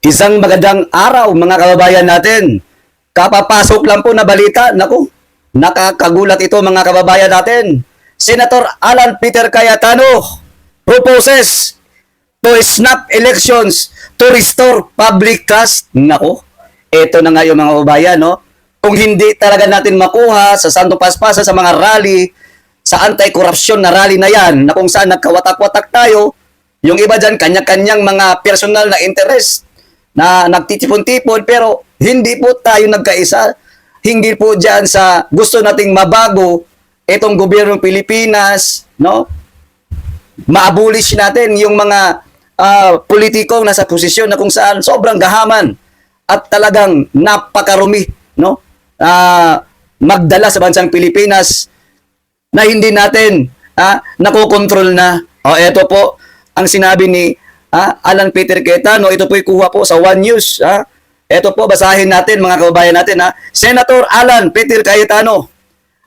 Isang magandang araw mga kababayan natin. Kapapasok lang po na balita. Naku, nakakagulat ito mga kababayan natin. Senator Alan Peter Cayetano proposes to snap elections to restore public trust. Naku, ito na nga yung mga kababayan, no? Kung hindi talaga natin makuha sa Santo Paspasa sa mga rally, sa anti-corruption na rally na yan, na kung saan nagkawatak-watak tayo, yung iba dyan, kanya-kanyang mga personal na interest na nagtitipon-tipon, pero hindi po tayo nagkaisa. Hindi po dyan sa gusto nating mabago itong gobyernong Pilipinas, no? ma-abolish natin yung mga ah, politikong nasa posisyon na kung saan sobrang gahaman at talagang napakarumi, no? Ah, magdala sa bansang Pilipinas na hindi natin ah, nakokontrol na. O eto po ang sinabi ni ah, Alan Peter Cayetano, ito po'y kuha po sa One News. Ah. Ito po, basahin natin mga kababayan natin. Ha. Senator Alan Peter Cayetano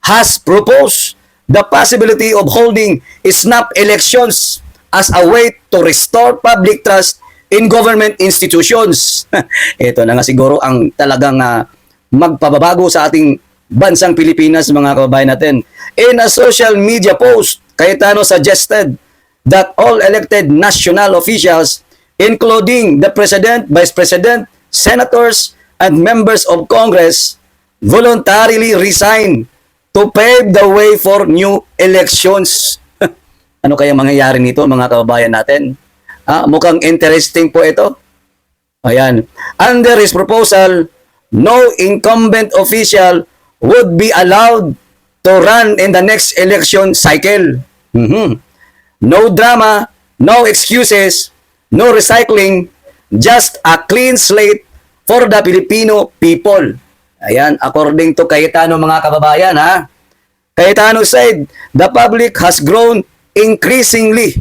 has proposed the possibility of holding snap elections as a way to restore public trust in government institutions. ito na nga siguro ang talagang ah, magpababago sa ating bansang Pilipinas mga kababayan natin. In a social media post, Cayetano suggested that all elected national officials, including the President, Vice President, Senators, and members of Congress, voluntarily resign to pave the way for new elections. ano kaya mangyayari nito mga kababayan natin? Ah, mukhang interesting po ito. Ayan. Under his proposal, no incumbent official would be allowed to run in the next election cycle. Mhm. No drama, no excuses, no recycling, just a clean slate for the Filipino people. Ayan, according to Cayetano mga kababayan ha. Cayetano said, the public has grown increasingly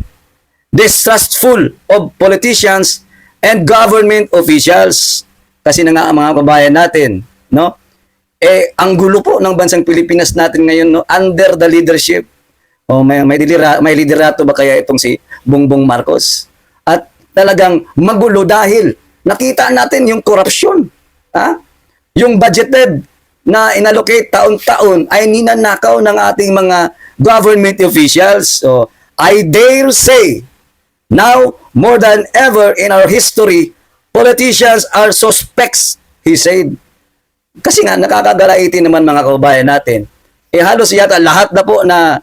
distrustful of politicians and government officials. Kasi na nga mga kababayan natin, no? Eh, ang gulo po ng bansang Pilipinas natin ngayon, no? Under the leadership. O may, may, lidera, may liderato ba kaya itong si Bongbong Marcos? At talagang magulo dahil nakita natin yung korupsyon. Ha? Yung budgeted na inallocate taon-taon ay ninanakaw ng ating mga government officials. So, I dare say, now more than ever in our history, politicians are suspects, he said. Kasi nga, nakakagalaitin naman mga kababayan natin. Eh halos yata lahat na po na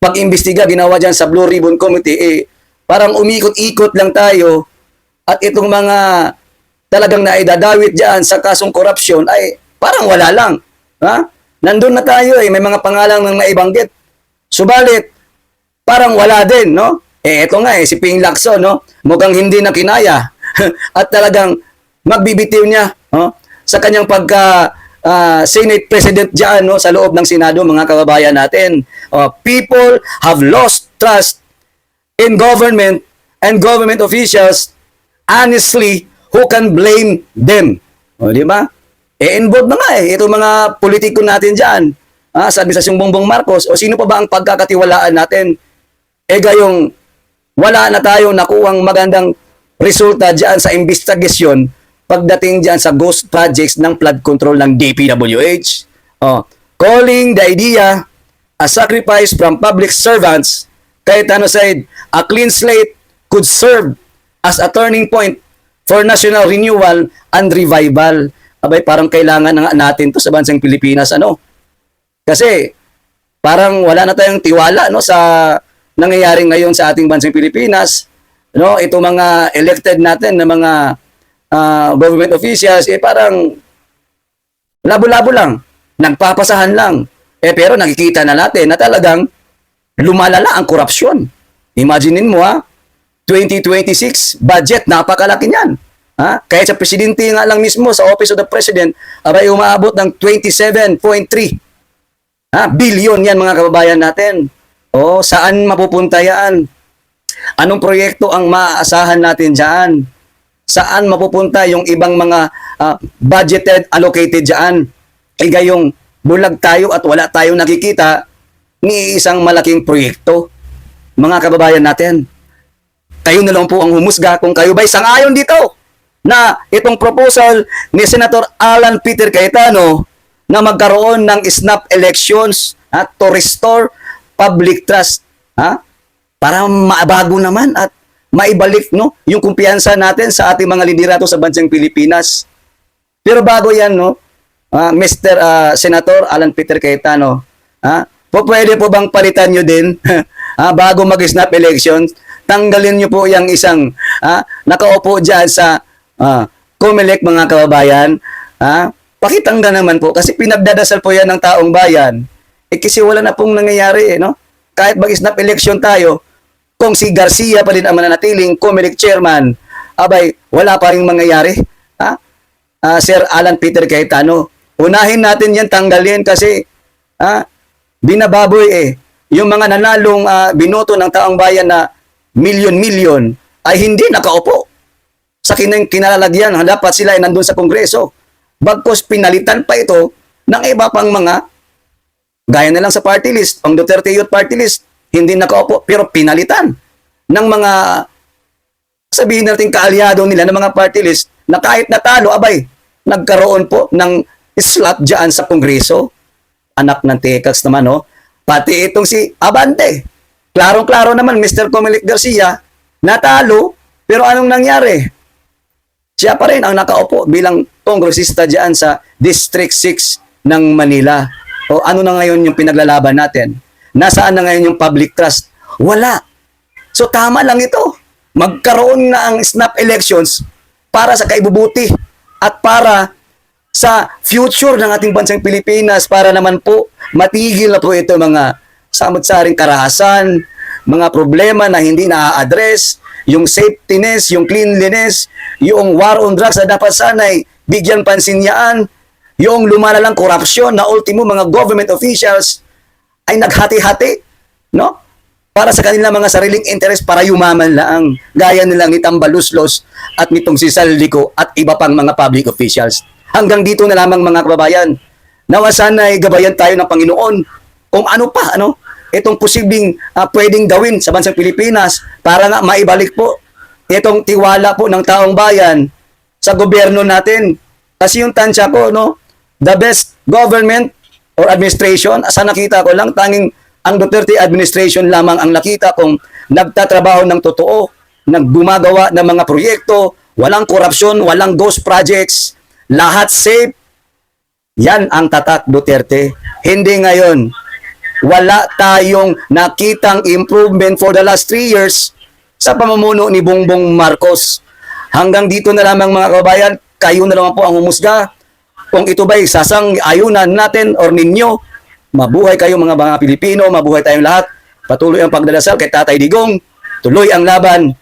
pag-imbestiga ginawa dyan sa Blue Ribbon Committee, eh, parang umikot-ikot lang tayo at itong mga talagang naidadawit dyan sa kasong korupsyon ay parang wala lang. Ha? Nandun na tayo eh, may mga pangalang nang naibanggit. Subalit, parang wala din, no? Eh, eto nga eh, si Ping Lacson, no? Mukhang hindi na kinaya. at talagang magbibitiw niya, no? Sa kanyang pagka ah, Senate President diyan no sa loob ng Senado mga kababayan natin. Oh, people have lost trust in government and government officials honestly who can blame them. O, di ba? Eh, involved na nga eh. Itong mga politiko natin dyan. Ah, sa Bongbong Marcos, o sino pa ba ang pagkakatiwalaan natin? Eh, gayong wala na tayong nakuhang magandang resulta dyan sa investigasyon pagdating dyan sa ghost projects ng flood control ng DPWH. Oh, calling the idea a sacrifice from public servants, Cayetano said, a clean slate could serve as a turning point for national renewal and revival. Abay, parang kailangan na natin to sa bansang Pilipinas. Ano? Kasi, parang wala na tayong tiwala no, sa nangyayari ngayon sa ating bansang Pilipinas. No, ito mga elected natin na mga ah, government officials, eh parang labo-labo lang, nagpapasahan lang. Eh pero nakikita na natin na talagang lumalala ang korupsyon. Imaginin mo ha, 2026 budget, napakalaki niyan. Ha? Kaya sa presidente nga lang mismo sa Office of the President, abay umaabot ng 27.3 ha? billion yan mga kababayan natin. O, saan mapupunta yan? Anong proyekto ang maaasahan natin dyan? Saan mapupunta yung ibang mga ah, budgeted, allocated dyan? Eh gayong bulag tayo at wala tayong nakikita ni isang malaking proyekto. Mga kababayan natin, kayo na lang po ang humusga kung kayo ba'y sangayon dito. na itong proposal ni Senator Alan Peter Cayetano na magkaroon ng snap elections at to restore public trust ha para mabago naman at maibalik no yung kumpiyansa natin sa ating mga liderato sa bansang Pilipinas. Pero bago yan no, ah, Mr. ah, Senator Alan Peter Cayetano, ha? Po pwede po bang palitan nyo din ah, bago mag-snap elections? Tanggalin nyo po yung isang ah, nakaupo dyan sa ah, Comelec mga kababayan. Ah, pakitanggal naman po kasi pinagdadasal po yan ng taong bayan. Eh kasi wala na pong nangyayari eh, no? Kahit mag-snap election tayo, kung si Garcia pa rin ang mananatiling Comelec chairman, abay, wala pa rin mangyayari. Ha? Ah, Sir Alan Peter Cayetano, unahin natin yan tanggalin kasi ah, binababoy eh. Yung mga nanalong ah, binoto ng taong bayan na milyon-milyon ay hindi nakaupo sa kinalalagyan. Dapat sila ay nandun sa Kongreso. Bagkos pinalitan pa ito ng iba pang mga gaya na lang sa party list, ang Duterte Youth Party List, hindi nakaupo, pero pinalitan ng mga sabihin natin kaalyado nila ng mga party list na kahit natalo, abay, nagkaroon po ng slot dyan sa Kongreso. Anak ng Tekax naman, no? Pati itong si Abante. Klarong-klaro naman, Mr. Comelec Garcia, natalo, pero anong nangyari? Siya pa rin ang nakaupo bilang kongresista dyan sa District 6 ng Manila. O ano na ngayon yung pinaglalaban natin? Nasaan na ngayon yung public trust? Wala. So tama lang ito. Magkaroon na ang snap elections para sa kaibubuti at para sa future ng ating bansang Pilipinas para naman po matigil na po ito mga samot-saring karahasan, mga problema na hindi na-address, yung safetyness, yung cleanliness, yung war on drugs na dapat sanay bigyan pansin niyaan, yung lumalalang korupsyon na ultimo mga government officials ay naghati-hati, no? Para sa kanilang mga sariling interest para yumaman lang, gaya nilang ni Tambaluslos at nitong si Saldico at iba pang mga public officials. Hanggang dito na lamang mga kababayan. Nawa sana ay gabayan tayo ng Panginoon kung ano pa, ano, itong posibleng ah, pwedeng gawin sa bansang Pilipinas para nga maibalik po itong tiwala po ng taong bayan sa gobyerno natin. Kasi yung tansya ko, no, the best government or administration, sa nakita ko lang, tanging ang Duterte administration lamang ang nakita kung nagtatrabaho ng totoo, naggumagawa ng mga proyekto, walang korupsyon, walang ghost projects, lahat safe. Yan ang tatak Duterte. Hindi ngayon. Wala tayong nakitang improvement for the last three years sa pamumuno ni Bongbong Marcos. Hanggang dito na lamang mga kababayan, kayo na naman po ang humusga. Kung ito ba'y sasang ayunan natin or ninyo, mabuhay kayo mga mga Pilipino, mabuhay tayong lahat. Patuloy ang pagdadasal kay Tatay Digong, tuloy ang laban,